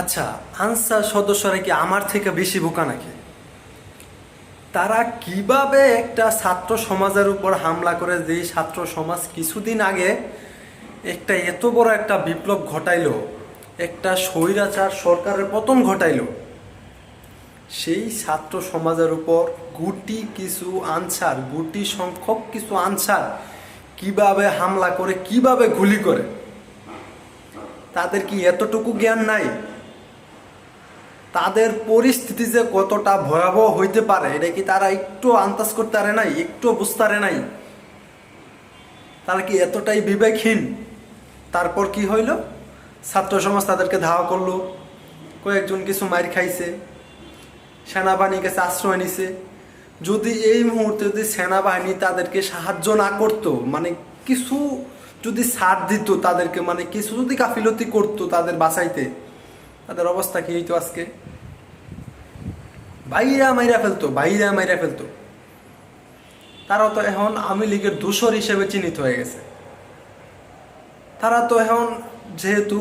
আচ্ছা আনসার সদস্যরা কি আমার থেকে বেশি বোকা নাকি? তারা কীভাবে একটা ছাত্র সমাজের উপর হামলা করে যে ছাত্র সমাজ কিছুদিন আগে একটা এত বড় একটা বিপ্লব ঘটাইলো, একটা স্বৈরাচার সরকারের পতন ঘটাইলো, সেই ছাত্র সমাজের উপর গুটি কিছু আনসার, গুটি সংখ্যক কিছু আনসার কীভাবে হামলা করে, কীভাবে গুলি করে? তাদের কি এতটুকু জ্ঞান নাই? তাদের পরিস্থিতি যে কতটা ভয়াবহ হইতে পারে, এটা কি তারা একটু আন্দাজ করতে পারে নাই? একটু বুঝতে পারে নাই? তারা কি এতটাই বিবেকহীন? তারপর কি হইল? ছাত্র সমাজ তাদেরকে ধাওয়া করল। কয়েকজন কিছু মার খাইছে। সেনাবাহিনীর কাছে আশ্রয় নিছে। যদি এই মুহূর্তে যদি সেনাবাহিনী তাদেরকে সাহায্য না করতো মানে কিছু যদি ছাড় দিত তাদেরকে মানে কিছু যদি গাফিলতি করতো তাদের বাঁচাইতে তাদের অবস্থা কি হইতো আজকে? বাইরা মাইরা ফেলতো বাইরা মাইরা ফেলতো। তারা তো এখন আওয়ামী লীগের দূষর হিসেবে চিহ্নিত হয়ে গেছে। তারা তো এখন যেহেতু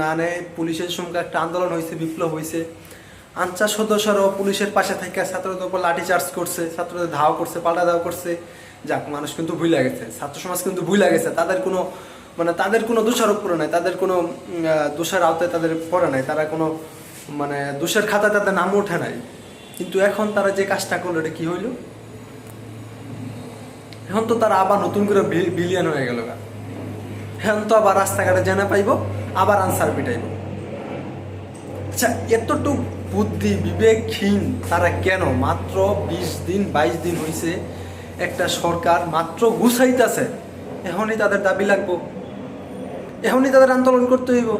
মানে পুলিশের সঙ্গে একটা আন্দোলন হয়েছে বিপ্লব হয়েছে আনসার সদস্যরাও পুলিশের পাশে থেকে ছাত্রদের উপর লাঠি চার্জ করছে, ছাত্রদের ধাওয়া করছে, পাল্টা ধাওয়া করছে। যাক, মানুষ কিন্তু ভুলে গেছে, ছাত্র সমাজ কিন্তু ভুলে গেছে। তাদের কোনো মানে তাদের কোনো দোষারোপ করে নাই, তাদের কোনো দোষের আওতায় তাদের পড়ে নাই, তারা কোনো মানে দোষের খাতায় তাদের নাম ওঠে নাই। কিন্তু এখন তারা যে কাজটা করল, এটা কি হইল? এখন তো তারা আবার নতুন করে বিলিয়ন হয়ে গেল এখন তো আবার রাস্তাঘাটে জানা পাইব, আবার আনসার পিটাইব আচ্ছা এতটুক বুদ্ধি বিবেকহীন তারা কেন? মাত্র বিশ দিন, বাইশ দিন হয়েছে একটা সরকার মাত্র গুছাইতেছে, এখনই তাদের দাবি লাগবো। এখনই তাদের আন্দোলন করতে হইব।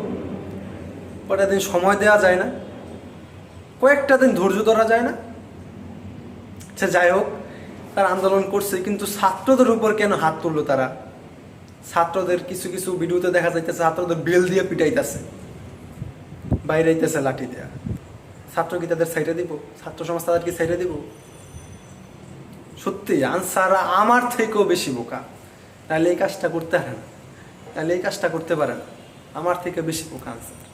কটা দিন সময় দেওয়া যায় না। কয়েকটা দিন ধৈর্য ধরা যায় না। সে যাই হোক, তারা আন্দোলন করছে, কিন্তু ছাত্রদের উপর কেন হাত তুললো তারা? ছাত্রদের কিছু কিছু ভিডিওতে দেখা যাইতেছে, ছাত্রদের বেল দিয়ে পিটাইতেছে। বাইরে আইতেছে লাঠি দেয়া। ছাত্র কি তাদের সাইডে দিব? ছাত্র সমাজ তাদেরকে সাইডে দিব? সত্যি আনসাররা আমার থেকেও বেশি বোকা। তাহলে এই কাজটা করতে হয় না। তাহলে এই কাজটা করতে পারেন। আমার থেকে বেশি পোকা আনসার